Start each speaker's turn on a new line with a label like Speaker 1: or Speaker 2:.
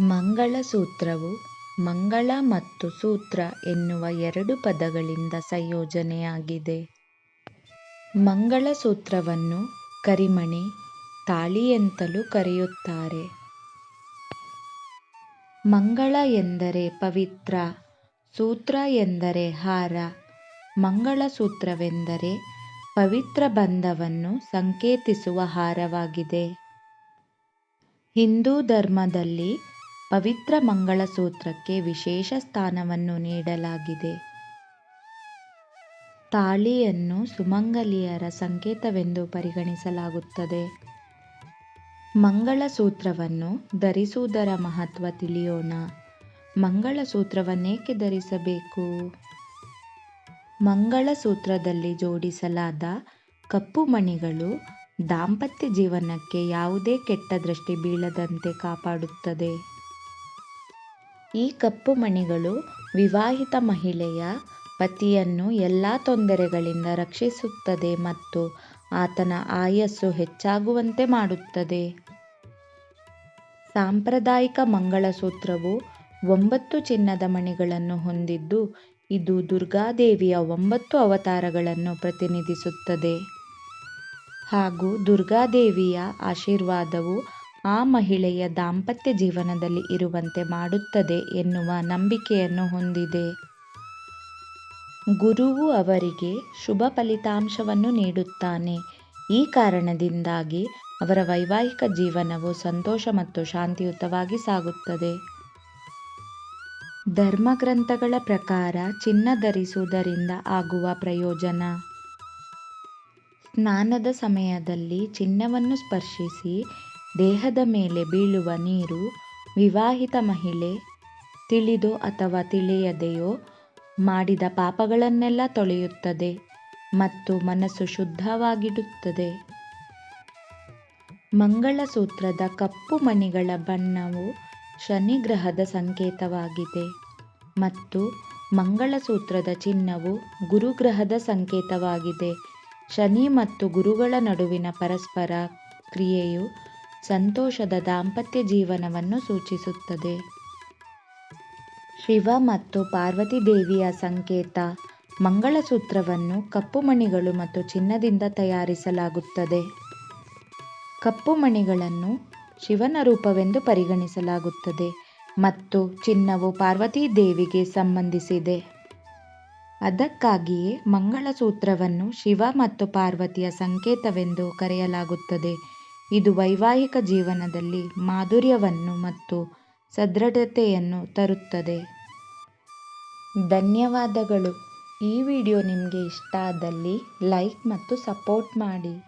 Speaker 1: ಮಂಗಳಸೂತ್ರವು ಮಂಗಳ ಮತ್ತು ಸೂತ್ರ ಎನ್ನುವ ಎರಡು ಪದಗಳಿಂದ ಸಂಯೋಜನೆಯಾಗಿದೆ. ಮಂಗಳಸೂತ್ರವನ್ನು ಕರಿಮಣಿ, ತಾಳಿ ಎಂತಲೂ ಕರೆಯುತ್ತಾರೆ. ಮಂಗಳ ಎಂದರೆ ಪವಿತ್ರ, ಸೂತ್ರ ಎಂದರೆ ಹಾರ. ಮಂಗಳಸೂತ್ರವೆಂದರೆ ಪವಿತ್ರ ಬಂಧವನ್ನು ಸಂಕೇತಿಸುವ ಹಾರವಾಗಿದೆ. ಹಿಂದೂ ಧರ್ಮದಲ್ಲಿ ಪವಿತ್ರ ಮಂಗಳಸೂತ್ರಕ್ಕೆ ವಿಶೇಷ ಸ್ಥಾನವನ್ನು ನೀಡಲಾಗಿದೆ. ತಾಳಿಯನ್ನು ಸುಮಂಗಲಿಯರ ಸಂಕೇತವೆಂದು ಪರಿಗಣಿಸಲಾಗುತ್ತದೆ. ಮಂಗಳಸೂತ್ರವನ್ನು ಧರಿಸುವುದರ ಮಹತ್ವ ತಿಳಿಯೋಣ. ಮಂಗಳಸೂತ್ರವನ್ನೇಕೆ ಧರಿಸಬೇಕು? ಮಂಗಳಸೂತ್ರದಲ್ಲಿ ಜೋಡಿಸಲಾದ ಕಪ್ಪು ಮಣಿಗಳು ದಾಂಪತ್ಯ ಜೀವನಕ್ಕೆ ಯಾವುದೇ ಕೆಟ್ಟ ದೃಷ್ಟಿ ಬೀಳದಂತೆ ಕಾಪಾಡುತ್ತದೆ. ಈ ಕಪ್ಪು ಮಣಿಗಳು ವಿವಾಹಿತ ಮಹಿಳೆಯ ಪತಿಯನ್ನು ಎಲ್ಲಾ ತೊಂದರೆಗಳಿಂದ ರಕ್ಷಿಸುತ್ತದೆ ಮತ್ತು ಆತನ ಆಯಸ್ಸು ಹೆಚ್ಚಾಗುವಂತೆ ಮಾಡುತ್ತದೆ. ಸಾಂಪ್ರದಾಯಿಕ ಮಂಗಳಸೂತ್ರವು ಒಂಬತ್ತು ಚಿನ್ನದ ಮಣಿಗಳನ್ನು ಹೊಂದಿದ್ದು, ಇದು ದುರ್ಗಾದೇವಿಯ ಒಂಬತ್ತು ಅವತಾರಗಳನ್ನು ಪ್ರತಿನಿಧಿಸುತ್ತದೆ ಹಾಗೂ ದುರ್ಗಾದೇವಿಯ ಆಶೀರ್ವಾದವು ಆ ಮಹಿಳೆಯ ದಾಂಪತ್ಯ ಜೀವನದಲ್ಲಿ ಇರುವಂತೆ ಮಾಡುತ್ತದೆ ಎನ್ನುವ ನಂಬಿಕೆಯನ್ನು ಹೊಂದಿದೆ. ಗುರುವು ಅವರಿಗೆ ಶುಭ ಫಲಿತಾಂಶವನ್ನು ನೀಡುತ್ತಾನೆ, ಈ ಕಾರಣದಿಂದಾಗಿ ಅವರ ವೈವಾಹಿಕ ಜೀವನವು ಸಂತೋಷ ಮತ್ತು ಶಾಂತಿಯುತವಾಗಿ ಸಾಗುತ್ತದೆ. ಧರ್ಮಗ್ರಂಥಗಳ ಪ್ರಕಾರ ಚಿನ್ನ ಧರಿಸುವುದರಿಂದ ಆಗುವ ಪ್ರಯೋಜನ. ಸ್ನಾನದ ಸಮಯದಲ್ಲಿ ಚಿನ್ನವನ್ನು ಸ್ಪರ್ಶಿಸಿ ದೇಹದ ಮೇಲೆ ಬೀಳುವ ನೀರು ವಿವಾಹಿತ ಮಹಿಳೆ ತಿಳಿದೋ ಅಥವಾ ತಿಳಿಯದೆಯೋ ಮಾಡಿದ ಪಾಪಗಳನ್ನೆಲ್ಲ ತೊಳೆಯುತ್ತದೆ ಮತ್ತು ಮನಸ್ಸು ಶುದ್ಧವಾಗಿಡುತ್ತದೆ. ಮಂಗಳಸೂತ್ರದ ಕಪ್ಪು ಮಣಿಗಳ ಬಣ್ಣವು ಶನಿ ಗ್ರಹದ ಸಂಕೇತವಾಗಿದೆ ಮತ್ತು ಮಂಗಳಸೂತ್ರದ ಚಿನ್ನವು ಗುರುಗ್ರಹದ ಸಂಕೇತವಾಗಿದೆ. ಶನಿ ಮತ್ತು ಗುರುಗಳ ನಡುವಿನ ಪರಸ್ಪರ ಕ್ರಿಯೆಯು ಸಂತೋಷದ ದಾಂಪತ್ಯ ಜೀವನವನ್ನು ಸೂಚಿಸುತ್ತದೆ. ಶಿವ ಮತ್ತು ಪಾರ್ವತಿ ದೇವಿಯ ಸಂಕೇತ. ಮಂಗಳಸೂತ್ರವನ್ನು ಕಪ್ಪು ಮಣಿಗಳು ಮತ್ತು ಚಿನ್ನದಿಂದ ತಯಾರಿಸಲಾಗುತ್ತದೆ. ಕಪ್ಪು ಮಣಿಗಳನ್ನು ಶಿವನ ರೂಪವೆಂದು ಪರಿಗಣಿಸಲಾಗುತ್ತದೆ ಮತ್ತು ಚಿನ್ನವು ಪಾರ್ವತಿ ದೇವಿಗೆ ಸಂಬಂಧಿಸಿದೆ. ಅದಕ್ಕಾಗಿಯೇ ಮಂಗಳಸೂತ್ರವನ್ನು ಶಿವ ಮತ್ತು ಪಾರ್ವತಿಯ ಸಂಕೇತವೆಂದು ಕರೆಯಲಾಗುತ್ತದೆ. ಇದು ವೈವಾಹಿಕ ಜೀವನದಲ್ಲಿ ಮಾಧುರ್ಯವನ್ನು ಮತ್ತು ಸದೃಢತೆಯನ್ನು ತರುತ್ತದೆ. ಧನ್ಯವಾದಗಳು ಈ ವಿಡಿಯೋ ನಿಮಗೆ ಇಷ್ಟ ಆದಲ್ಲಿ ಲೈಕ್ ಮತ್ತು ಸಪೋರ್ಟ್ ಮಾಡಿ.